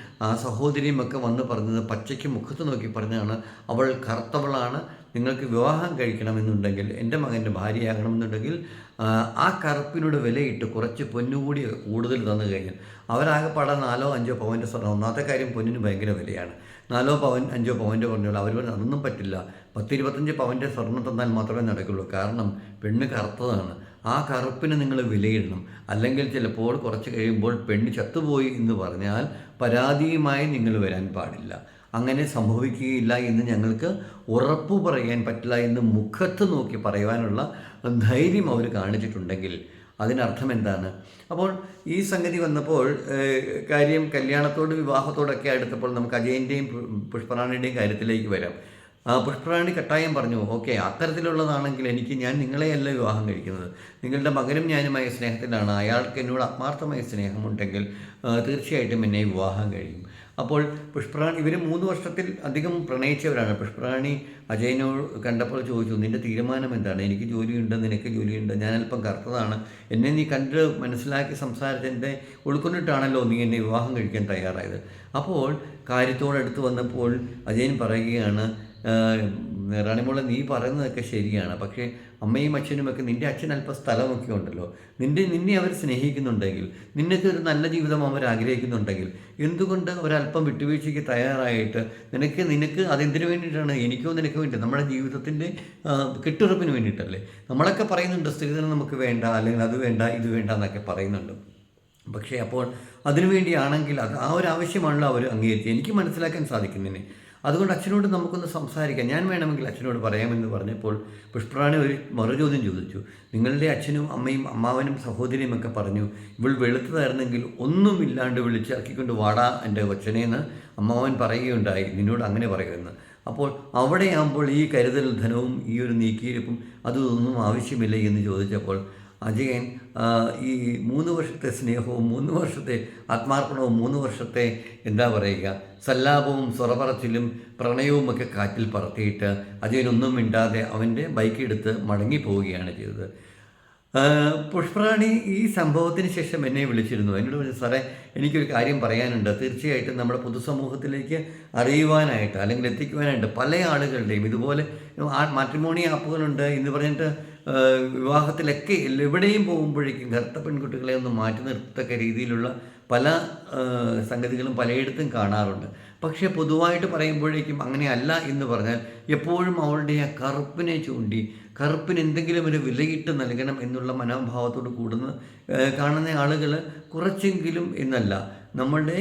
സഹോദരിയും ഒക്കെ വന്ന് പറഞ്ഞത് പച്ചയ്ക്ക് മുഖത്ത് നോക്കി പറഞ്ഞതാണ്. അവൾ കറുത്തവളാണ്. നിങ്ങൾക്ക് വിവാഹം കഴിക്കണമെന്നുണ്ടെങ്കിൽ എന്റെ മകന്റെ ഭാര്യയാകണമെന്നുണ്ടെങ്കിൽ ആ, കറുപ്പിനോട് വിലയിട്ട് കുറച്ച് പൊന്നുകൂടി കൂടുതൽ തന്നു കഴിഞ്ഞാൽ അവരാകെപ്പാടെ നാലോ അഞ്ചോ പവന്റെ സ്വർണം. ഒന്നാമത്തെ കാര്യം പൊന്നിന് ഭയങ്കര വിലയാണ്. നാലോ പവൻ അഞ്ചോ പവന്റെ പറഞ്ഞോളൂ. അവർ പറഞ്ഞു അതൊന്നും പറ്റില്ല. പത്തിരുപത്തഞ്ച് പവന്റെ സ്വർണം തന്നാൽ മാത്രമേ നടക്കുള്ളൂ. കാരണം പെണ്ണ് കറുത്തതാണ്. ആ കറുപ്പിന് നിങ്ങൾ വിലയിടണം. അല്ലെങ്കിൽ ചിലപ്പോൾ കുറച്ച് കഴിയുമ്പോൾ പെണ്ണ് ചത്തുപോയി എന്ന് പറഞ്ഞാൽ പരാതിയുമായി നിങ്ങൾ വരാൻ പാടില്ല. അങ്ങനെ സംഭവിക്കുകയില്ല എന്ന് ഞങ്ങൾക്ക് ഉറപ്പു പറയാൻ പറ്റില്ല എന്ന് മുഖത്ത് നോക്കി പറയുവാനുള്ള ധൈര്യം അവർ കാണിച്ചിട്ടുണ്ടെങ്കിൽ അതിനർത്ഥം എന്താണ്? അപ്പോൾ ഈ സംഗതി വന്നപ്പോൾ കാര്യം കല്യാണത്തോട് വിവാഹത്തോടൊക്കെ അടുത്തപ്പോൾ നമുക്ക് അജയന്റെയും പുഷ്പറാണിയുടെയും കാര്യത്തിലേക്ക് വരാം. പുഷ്പറാണി കട്ടായം പറഞ്ഞു ഓക്കെ അത്തരത്തിലുള്ളതാണെങ്കിൽ എനിക്ക് ഞാൻ നിങ്ങളെയല്ല വിവാഹം കഴിക്കുന്നത്. നിങ്ങളുടെ മകനും ഞാനുമായ സ്നേഹത്തിലാണ്. അയാൾക്ക് എന്നോട് ആത്മാർത്ഥമായ സ്നേഹമുണ്ടെങ്കിൽ തീർച്ചയായിട്ടും എന്നെ വിവാഹം കഴിയും. അപ്പോൾ പുഷ്പറാണി ഇവർ മൂന്ന് വർഷത്തിൽ അധികം പ്രണയിച്ചവരാണ്. പുഷ്പറാണി അജയനോട് കണ്ടപ്പോൾ ചോദിച്ചു നിന്റെ തീരുമാനം എന്താണ്? എനിക്ക് ജോലിയുണ്ട് നിനക്ക് ജോലിയുണ്ട് ഞാൻ അല്പം കറുത്തതാണ്. എന്നെ നീ കണ്ട് മനസ്സിലാക്കി സംസാരിച്ചതിന്റെ ഉൾക്കൊണ്ടിട്ടാണല്ലോ നീ എന്നെ വിവാഹം കഴിക്കാൻ തയ്യാറായത്. അപ്പോൾ കാര്യത്തോടടുത്ത് വന്നപ്പോൾ അജയൻ പറയുകയാണ് "ആഹ്, റാണിമോളെ നീ പറയുന്നതൊക്കെ ശരിയാണ്. പക്ഷേ അമ്മയും അച്ഛനും ഒക്കെ നിന്റെ അച്ഛൻ അല്പം സ്ഥലമൊക്കെ ഉണ്ടല്ലോ. നിന്റെ നിന്നെ അവർ സ്നേഹിക്കുന്നുണ്ടെങ്കിൽ നിന്നൊക്കെ ഒരു നല്ല ജീവിതം അവർ ആഗ്രഹിക്കുന്നുണ്ടെങ്കിൽ എന്തുകൊണ്ട് ഒരല്പം വിട്ടുവീഴ്ചയ്ക്ക് തയ്യാറായിട്ട് നിനക്ക് നിനക്ക് അതെന്തിനു വേണ്ടിയിട്ടാണ്? എനിക്കോ നിനക്ക് വേണ്ടി. നമ്മുടെ ജീവിതത്തിന്റെ കെട്ടുറപ്പിന് വേണ്ടിയിട്ടല്ലേ. നമ്മളൊക്കെ പറയുന്നുണ്ട് സ്ത്രീധനം നമുക്ക് വേണ്ട അല്ലെങ്കിൽ അത് വേണ്ട ഇത് വേണ്ട എന്നൊക്കെ പറയുന്നുണ്ട്. പക്ഷേ അപ്പോൾ അതിനുവേണ്ടിയാണെങ്കിൽ അത് ആ ഒരു ആവശ്യമാണല്ലോ അവർ അംഗീകരിച്ചത്. എനിക്ക് മനസ്സിലാക്കാൻ സാധിക്കുന്നതിന് അതുകൊണ്ട് അച്ഛനോട് നമുക്കൊന്ന് സംസാരിക്കാം. ഞാൻ വേണമെങ്കിൽ അച്ഛനോട് പറയാമെന്ന് പറഞ്ഞപ്പോൾ പുഷ്പറാണി ഒരു മറുചോദ്യം ചോദിച്ചു. നിങ്ങളുടെ അച്ഛനും അമ്മയും അമ്മാവനും സഹോദരിയും ഒക്കെ പറഞ്ഞു ഇവൾ വെളുത്തതായിരുന്നെങ്കിൽ ഒന്നുമില്ലാണ്ട് വിളിച്ചിറക്കിക്കൊണ്ട് വാടാ എന്റെ കൊച്ചനെന്ന് അമ്മാവൻ പറയുകയുണ്ടായി. നിന്നോട് അങ്ങനെ പറയുമെന്ന്. അപ്പോൾ അവിടെയാകുമ്പോൾ ഈ കരുതൽ ധനവും ഈ ഒരു നീക്കിയിരിപ്പും അതൊന്നും ആവശ്യമില്ല എന്ന് ചോദിച്ചപ്പോൾ അജയൻ ഈ മൂന്ന് വർഷത്തെ സ്നേഹവും മൂന്ന് വർഷത്തെ ആത്മാർപ്പണവും മൂന്ന് വർഷത്തെ എന്താ പറയുക സല്ലാപവും സ്വറപറച്ചിലും പ്രണയവും ഒക്കെ കാറ്റിൽ പറത്തിയിട്ട് അജയനൊന്നും മിണ്ടാതെ അവന്റെ ബൈക്ക് എടുത്ത് മടങ്ങി പോവുകയാണ് ചെയ്തത്. പുഷ്പറാണി ഈ സംഭവത്തിന് ശേഷം എന്നെ വിളിച്ചിരുന്നു. എന്നോട് പറഞ്ഞു സാറേ എനിക്കൊരു കാര്യം പറയാനുണ്ട്. തീർച്ചയായിട്ടും നമ്മുടെ പൊതുസമൂഹത്തിലേക്ക് അറിയുവാനായിട്ട് അല്ലെങ്കിൽ എത്തിക്കുവാനായിട്ട് പല ആളുകളുടെയും ഇതുപോലെ മാട്രിമോണി ആപ്പുകളുണ്ട് എന്ന് പറഞ്ഞിട്ട് വിവാഹത്തിലൊക്കെ എവിടെയും പോകുമ്പോഴേക്കും കറുത്ത പെൺകുട്ടികളെ ഒന്ന് മാറ്റി നിർത്തക്ക രീതിയിലുള്ള പല സംഗതികളും പലയിടത്തും കാണാറുണ്ട്. പക്ഷേ പൊതുവായിട്ട് പറയുമ്പോഴേക്കും അങ്ങനെയല്ല എന്ന് പറഞ്ഞാൽ എപ്പോഴും അവളുടെ ആ കറുപ്പിനെ ചൂണ്ടി കറുപ്പിന് എന്തെങ്കിലും ഒരു വിലയിട്ട് നൽകണം എന്നുള്ള മനോഭാവത്തോട് കൂടുന്ന കാണുന്ന ആളുകൾ കുറച്ചെങ്കിലും എന്നല്ല. നമ്മളുടെ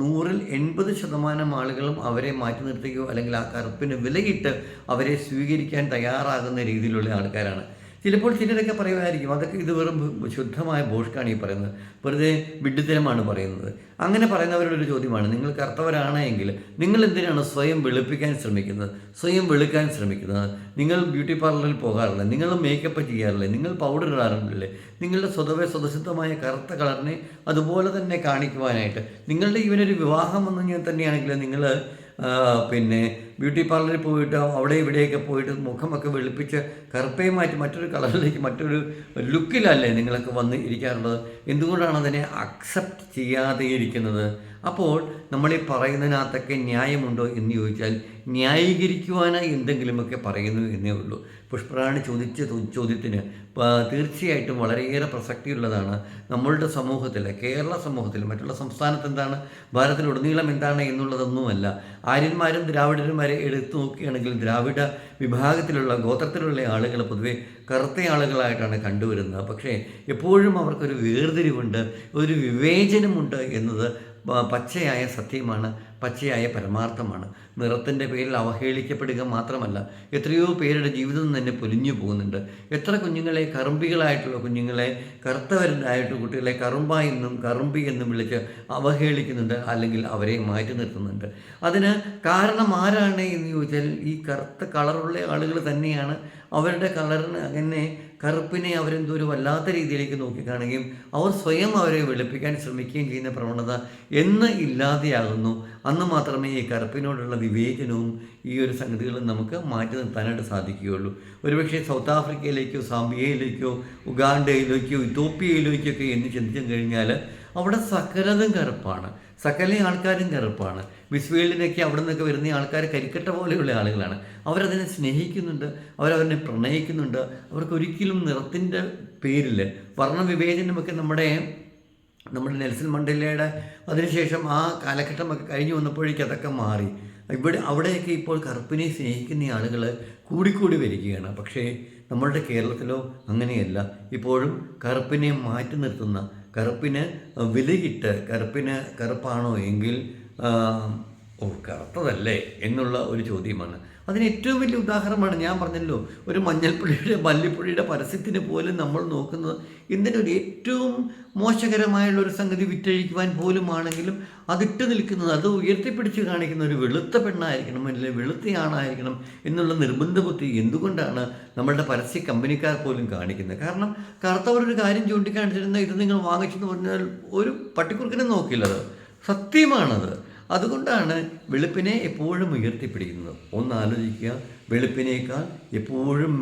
നൂറിൽ എൺപത് ശതമാനം ആളുകളും അവരെ മാറ്റി നിർത്തുകയോ അല്ലെങ്കിൽ ആ കറുപ്പിന് വിലയിട്ട് അവരെ സ്വീകരിക്കാൻ തയ്യാറാകുന്ന രീതിയിലുള്ള ആൾക്കാരാണ്. ചിലപ്പോൾ ചിലരൊക്കെ പറയുമായിരിക്കും അതൊക്കെ ഇത് വെറും ശുദ്ധമായ ബോഷ്കാണ് ഈ പറയുന്നത്. വെറുതെ വിഡ്ഢിത്തരമാണ് പറയുന്നത്. അങ്ങനെ പറയുന്നവരുടെ ഒരു ചോദ്യമാണ് നിങ്ങൾ കർത്തവരാണ് എങ്കിൽ നിങ്ങൾ എന്തിനാണ് സ്വയം വെളുപ്പിക്കാൻ ശ്രമിക്കുന്നത്? സ്വയം വെളുക്കാൻ ശ്രമിക്കുന്നത്. നിങ്ങൾ ബ്യൂട്ടി പാർലറിൽ പോകാറില്ല നിങ്ങൾ മേക്കപ്പ് ചെയ്യാറില്ല നിങ്ങൾ പൗഡർ ഇടാറുണ്ടല്ലേ നിങ്ങളുടെ സ്വതവേ സ്വതസിദ്ധമായ കറുത്ത കളറിനെ അതുപോലെ തന്നെ കാണിക്കുവാനായിട്ട് നിങ്ങളുടെ ഇവനൊരു വിവാഹം വന്നു തന്നെയാണെങ്കിൽ നിങ്ങൾ പിന്നെ ബ്യൂട്ടി പാർലറിൽ പോയിട്ട് അവിടെ ഇവിടെയൊക്കെ പോയിട്ട് മുഖമൊക്കെ വെളുപ്പിച്ച് കറുപ്പേ മാറ്റി മറ്റൊരു കളറിലേക്ക് മറ്റൊരു ലുക്കിലല്ലേ നിങ്ങളൊക്കെ വന്ന് ഇരിക്കാറുള്ളത്? എന്തുകൊണ്ടാണ് അതിനെ അക്സെപ്റ്റ് ചെയ്യാതെ ഇരിക്കുന്നത് അപ്പോൾ നമ്മൾ ഈ പറയുന്നതിനകത്തൊക്കെ ന്യായമുണ്ടോ എന്ന് ചോദിച്ചാൽ ന്യായീകരിക്കുവാനായി എന്തെങ്കിലുമൊക്കെ പറയുന്നു എന്നേ ഉള്ളൂ. പുഷ്പറാണി ചോദിച്ച ചോദ്യത്തിന് തീർച്ചയായിട്ടും വളരെയേറെ പ്രസക്തിയുള്ളതാണ്. നമ്മളുടെ സമൂഹത്തിൽ കേരള സമൂഹത്തിൽ മറ്റുള്ള സംസ്ഥാനത്ത് എന്താണ് ഭാരതത്തിലുടനീളം എന്താണ് എന്നുള്ളതൊന്നുമല്ല. ആര്യന്മാരും ദ്രാവിഡരും വരെ എടുത്തു നോക്കുകയാണെങ്കിൽ ദ്രാവിഡ വിഭാഗത്തിലുള്ള ഗോത്രത്തിലുള്ള ആളുകൾ പൊതുവെ കറുത്ത ആളുകളായിട്ടാണ് കണ്ടുവരുന്നത്. പക്ഷേ എപ്പോഴും അവർക്കൊരു വേർതിരിവുണ്ട് ഒരു വിവേചനമുണ്ട് എന്നത് പച്ചയായ സത്യമാണ് പച്ചയായ പരമാർത്ഥമാണ്. നിറത്തിന്റെ പേരിൽ അവഹേളിക്കപ്പെടുക മാത്രമല്ല എത്രയോ പേരുടെ ജീവിതം തന്നെ പൊലിഞ്ഞു പോകുന്നുണ്ട്. എത്ര കുഞ്ഞുങ്ങളെ കറുമ്പികളായിട്ടുള്ള കുഞ്ഞുങ്ങളെ കറുത്തവരായിട്ടുള്ള കുട്ടികളെ കറുമ്പ എന്നും കറുമ്പി എന്നും വിളിച്ച് അവഹേളിക്കുന്നുണ്ട് അല്ലെങ്കിൽ അവരെ മാറ്റി നിർത്തുന്നുണ്ട്. അതിന് കാരണം ആരാണ് എന്ന് ചോദിച്ചാൽ ഈ കറുത്ത കളറുള്ള ആളുകൾ തന്നെയാണ്. അവരുടെ കളറിന് അങ്ങനെ കറുപ്പിനെ അവരെന്തോ ഒരു വല്ലാത്ത രീതിയിലേക്ക് നോക്കിക്കാണുകയും അവർ സ്വയം അവരെ വെളുപ്പിക്കാൻ ശ്രമിക്കുകയും ചെയ്യുന്ന പ്രവണത എന്ന് ഇല്ലാതെയാകുന്നു. അന്ന് മാത്രമേ ഈ കറുപ്പിനോടുള്ള വിവേചനവും ഈ ഒരു സംഗതികളും നമുക്ക് മാറ്റി നിർത്താനായിട്ട് സാധിക്കുകയുള്ളൂ. ഒരുപക്ഷെ സൗത്ത് ആഫ്രിക്കയിലേക്കോ സാംബിയയിലേക്കോ ഉഗാണ്ടയിലേക്കോ ഇത്തോപ്യയിലേക്കൊക്കെ എന്ന് ചിന്തിച്ചു കഴിഞ്ഞാൽ അവിടെ സകലതും കറുപ്പാണ്. സകല ആൾക്കാരും കറുപ്പാണ്. മിസ് വേൾഡിനൊക്കെ അവിടെ നിന്നൊക്കെ വരുന്ന ആൾക്കാർ കരിക്കട്ട പോലെയുള്ള ആളുകളാണ്. അവരതിനെ സ്നേഹിക്കുന്നുണ്ട് അവരവരെ പ്രണയിക്കുന്നുണ്ട്. അവർക്ക് ഒരിക്കലും നിറത്തിന്റെ പേരിൽ വർണവിവേചനമൊക്കെ നമ്മുടെ നമ്മുടെ നെൽസൺ മണ്ടേലയുടെ അതിനുശേഷം ആ കാലഘട്ടമൊക്കെ കഴിഞ്ഞു വന്നപ്പോഴേക്കും അതൊക്കെ മാറി. ഇവിടെ അവിടെയൊക്കെ ഇപ്പോൾ കറുപ്പിനെ സ്നേഹിക്കുന്ന ആളുകൾ കൂടിക്കൂടി വരികയാണ്. പക്ഷേ നമ്മളുടെ കേരളത്തിലോ അങ്ങനെയല്ല. ഇപ്പോഴും കറുപ്പിനെ മാറ്റി നിർത്തുന്ന കറുപ്പിന് വിലയിട്ട് കറുപ്പിന് കറുപ്പാണോ എങ്കിൽ ഓ കറുത്തതല്ലേ എന്നുള്ള ഒരു ചോദ്യമാണ്. അതിന് ഏറ്റവും വലിയ ഉദാഹരണമാണ് ഞാൻ പറഞ്ഞല്ലോ ഒരു മഞ്ഞൾപ്പൊടിയുടെ മല്ലിപ്പൊടിയുടെ പരസ്യത്തിന് പോലും നമ്മൾ നോക്കുന്നത് ഇതിന്റെ ഒരു ഏറ്റവും മോശകരമായുള്ള ഒരു സംഗതി വിറ്റഴിക്കുവാൻ പോലും ആണെങ്കിലും അതിട്ട് നിൽക്കുന്നത് അത് ഉയർത്തിപ്പിടിച്ച് കാണിക്കുന്ന ഒരു വെളുത്ത പെണ്ണായിരിക്കണം അല്ലെങ്കിൽ വെളുത്തയാണായിരിക്കണം എന്നുള്ള നിർബന്ധ ബുദ്ധി എന്തുകൊണ്ടാണ് നമ്മളുടെ പരസ്യ കമ്പനിക്കാർ പോലും കാണിക്കുന്നത്? കാരണം കറുത്തവരൊരു കാര്യം ചൂണ്ടിക്കാണിച്ചിരുന്ന ഇത് നിങ്ങൾ വാങ്ങിച്ചെന്ന് പറഞ്ഞാൽ ഒരു പട്ടിക്കുറുക്കിനെ നോക്കില്ലത്. സത്യമാണത്. അതുകൊണ്ടാണ് വെളുപ്പിനെ എപ്പോഴും ഉയർത്തിപ്പിടിക്കുന്നത്. ഒന്ന് ആലോചിക്കുക വെളുപ്പിനേക്കാൾ എപ്പോഴും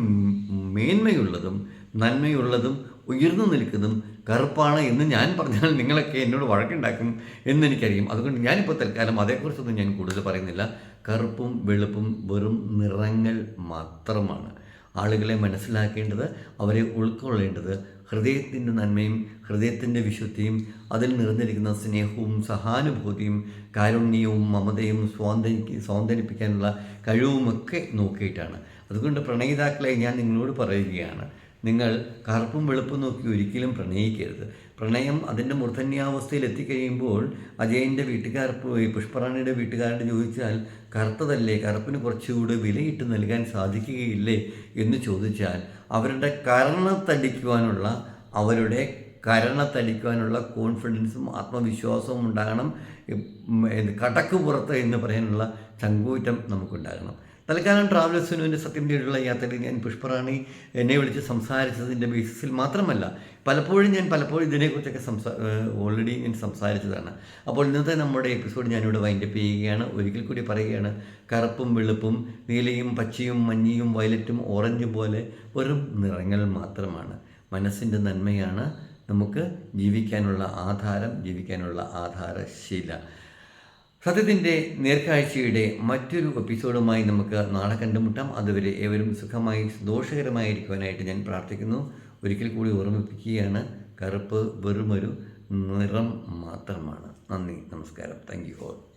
മേന്മയുള്ളതും നന്മയുള്ളതും ഉയർന്നു നിൽക്കുന്നതും കറുപ്പാണ് എന്ന് ഞാൻ പറഞ്ഞാൽ നിങ്ങളൊക്കെ എന്നോട് വഴക്കുണ്ടാക്കും എന്നെനിക്കറിയും. അതുകൊണ്ട് ഞാനിപ്പോൾ തൽക്കാലം അതേക്കുറിച്ചൊന്നും ഞാൻ കൂടുതൽ പറയുന്നില്ല. കറുപ്പും വെളുപ്പും വെറും നിറങ്ങൾ മാത്രമാണ്. ആളുകളെ മനസ്സിലാക്കേണ്ടത് അവരെ ഉൾക്കൊള്ളേണ്ടത്. ഹൃദയത്തിന്റെ നന്മയും ഹൃദയത്തിന്റെ വിശുദ്ധിയും അതിൽ നിറഞ്ഞിരിക്കുന്ന സ്നേഹവും സഹാനുഭൂതിയും കാരുണ്യവും മമതയും സ്വാന്തനിക്ക് സ്വാന്തനിപ്പിക്കാനുള്ള കഴിവുമൊക്കെ നോക്കിയിട്ടാണ്. അതുകൊണ്ട് പ്രണയിതാക്കളെ ഞാൻ നിങ്ങളോട് പറയുകയാണ്. നിങ്ങൾ കറുപ്പും വെളുപ്പും നോക്കി ഒരിക്കലും പ്രണയിക്കരുത്. പ്രണയം അതിന്റെ മൂർധന്യാവസ്ഥയിൽ എത്തിക്കഴിയുമ്പോൾ അജയന്റെ വീട്ടുകാർ പോയി പുഷ്പറാണിയുടെ വീട്ടുകാരോട് ചോദിച്ചാൽ കറുത്തതല്ലേ കറുപ്പിന് കുറച്ചുകൂടെ വിലയിട്ട് നൽകാൻ സാധിക്കുകയില്ലേ? എന്ന് ചോദിച്ചാൽ അവരുടെ കരണത്തടിക്കുവാനുള്ള അവരുടെ കരണത്തടിക്കുവാനുള്ള കോൺഫിഡൻസും ആത്മവിശ്വാസവും ഉണ്ടാകണം കടക്ക് പുറത്ത് എന്ന് പറയാനുള്ള ചങ്കൂറ്റം നമുക്കുണ്ടാകണം. തൽക്കാലം ട്രാവൽ സുനുവിന്റെ സത്യം ചെയ്തിട്ടുള്ള യാത്രയിൽ ഞാൻ പുഷ്പറാണി. എന്നെ വിളിച്ച് സംസാരിച്ചതിന്റെ ബേസിസിൽ മാത്രമല്ല പലപ്പോഴും ഞാൻ പലപ്പോഴും ഇതിനെക്കുറിച്ചൊക്കെ സംസാ ഓൾറെഡി ഞാൻ സംസാരിച്ചതാണ്. അപ്പോൾ ഇന്നത്തെ നമ്മുടെ എപ്പിസോഡ് ഞാനിവിടെ വൈൻഡപ്പ് ചെയ്യുകയാണ്. ഒരിക്കൽ കൂടി പറയുകയാണ് കറുപ്പും വെളുപ്പും നീലയും പച്ചയും മഞ്ഞയും വയലറ്റും ഓറഞ്ചും പോലെ വെറും നിറങ്ങൾ മാത്രമാണ്. മനസ്സിന്റെ നന്മയാണ് നമുക്ക് ജീവിക്കാനുള്ള ആധാരം ജീവിക്കാനുള്ള ആധാരശീല. സത്യത്തിന്റെ നേർക്കാഴ്ചയുടെ മറ്റൊരു എപ്പിസോഡുമായി നമുക്ക് നാളെ കണ്ടുമുട്ടാം. അതുവരെ ഏവരും സുഖമായി ദോഷകരമായിരിക്കുവാനായിട്ട് ഞാൻ പ്രാർത്ഥിക്കുന്നു. ഒരിക്കൽ കൂടി ഓർമ്മിപ്പിക്കുകയാണ് കറുപ്പ് വെറുമൊരു നിറം മാത്രമാണ്. നന്ദി നമസ്കാരം. Thank you all